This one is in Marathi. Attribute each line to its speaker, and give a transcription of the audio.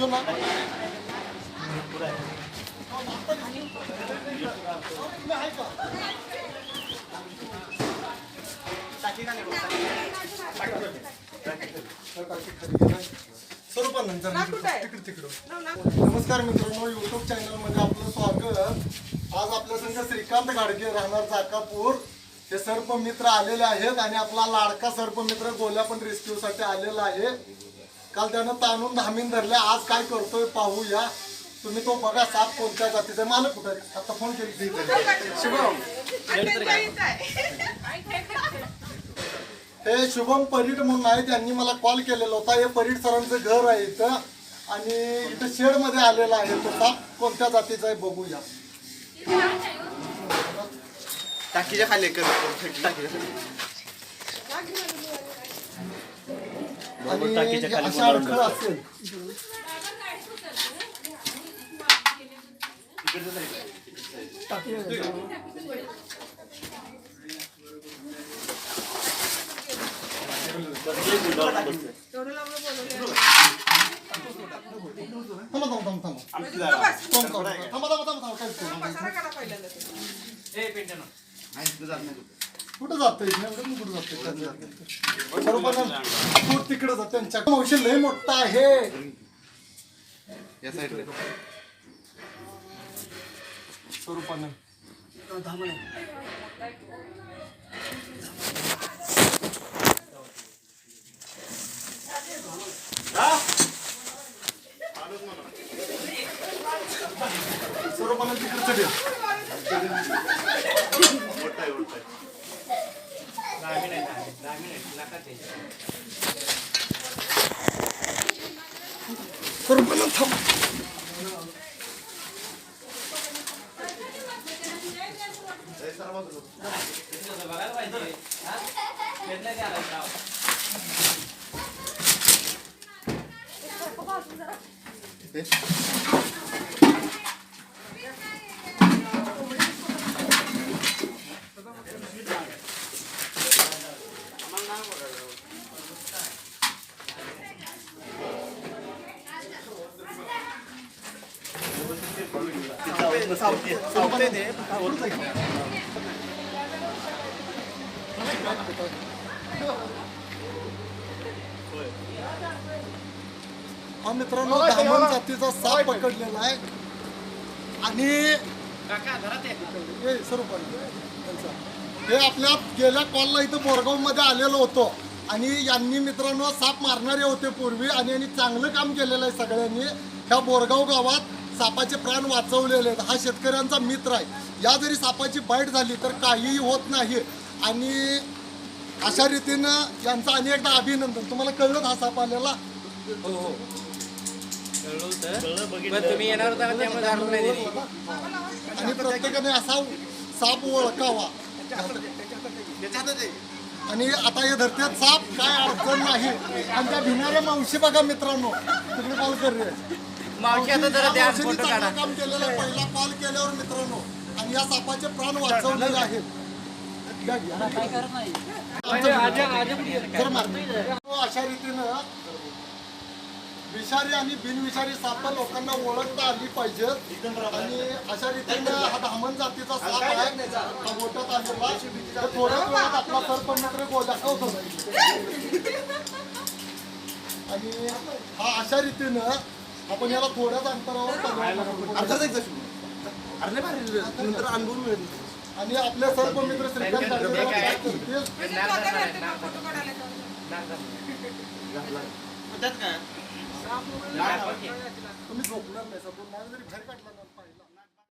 Speaker 1: ना स्वरूपा नंतर तिकडे तिकडं नमस्कार मित्रांनो युट्यूब चॅनलमध्ये आपलं स्वागत आज आपल्या संघ श्रीकांत गाडगे राहणार जाकापूर. हे सर्प मित्र आलेले आहेत आणि आपला लाडका सर्प मित्र गोल्या पण रेस्क्यू साठी आलेला आहे. काल त्यानं ताणून धामीन धरले आज काय करतोय पाहूया. तुम्ही तो बघा साप कोणत्या जातीचा आहे. मालक कुठे आता फोन केली शुभम. हे शुभम परीट म्हणून आहे त्यांनी मला कॉल केलेला होता. हे परीट सरांचं घर आहे इथं. आणि इथं शेडमध्ये आलेला आहे तो साप. कोणत्या जातीचा आहे बघूया.
Speaker 2: टाकीच्या खाली कर टाकीच्या खाली.
Speaker 1: आणि अशा अडखळ असेल थांबा थांबा थांबा थांबा
Speaker 2: आमची जागा.
Speaker 1: थांबा थांबा थांबा थांबा थांबा काहीच करू नका.
Speaker 2: नाही, तिथं जात नाही.
Speaker 1: कुठं कुठं जातोय? बरोबर तिकडे जात त्यांच्या. मावशी लय मोठा आहे.
Speaker 2: या साईडला.
Speaker 1: स्वरूपानं. स्वरूपानं तिकडचं दे
Speaker 2: मोठा आहे मोठा आहे
Speaker 1: स्वरूपानं थांब
Speaker 2: हे सर्व बाजूला. सावते- सावते- ते,
Speaker 1: हा मित्रांनो धामण जातीचा साप पकडलेला आहे. आणि हे हे आपल्या गेल्या कॉलला इथं बोरगावमध्ये आलेलो होतो. आणि यांनी मित्रांनो साप मारणारे होते पूर्वी. आणि यांनी चांगलं काम केलेलं आहे सगळ्यांनी. ह्या बोरगाव गावात सापाचे प्राण वाचवलेले आहेत. हा शेतकऱ्यांचा मित्र आहे. या जरी सापाची बाईट झाली तर काहीही होत नाही. आणि अशा रीतीनं यांचं आणि एकदा अभिनंदन. तुम्हाला कळलं हा साप आलेला?
Speaker 3: पण तुम्ही येणार होता ना त्यामुळे झालं नाही दिली.
Speaker 1: आणि प्रत्येकाने असा साप ओळखावा. आणि आता हे धरत्यात साप काय अडचण नाही. आणि त्या भिणाऱ्या मावशी बघा मित्रांनो तिकडे कॉल कर
Speaker 3: मावशी आता जरा
Speaker 1: या
Speaker 3: द्या
Speaker 1: मावशीने
Speaker 3: फोटो काढा.
Speaker 1: चांगलं काम केलेलं आहे. पहिला कॉल केल्यावर मित्रांनो आणि या सापाचे प्राण वाचवलेले आहेत. अशा रीतीनं विषारी आणि बिनविषारी साप लोकांना ओळखता आली पाहिजेत. आणि अशा रीतीनं हा धामण जातीचा साप आहे. हा बोटात आलेला तर थोड्याच वेळात आपला सर्पमित्र गो दाखवतो आणि हा अशा रीतीनं आपण याला थोड्याच अंतरावर करणार
Speaker 2: अर्धा तास जाशील. अरे नाही भारी, नंतर अनुभव मिळेल
Speaker 1: आणि आपले सर्पमित्र श्रीकांत गाडगे काय करतील
Speaker 2: त्यात काय
Speaker 1: तुम्ही झोपणार नाही सर नाही जरी बाहेर काढला ना पाहिला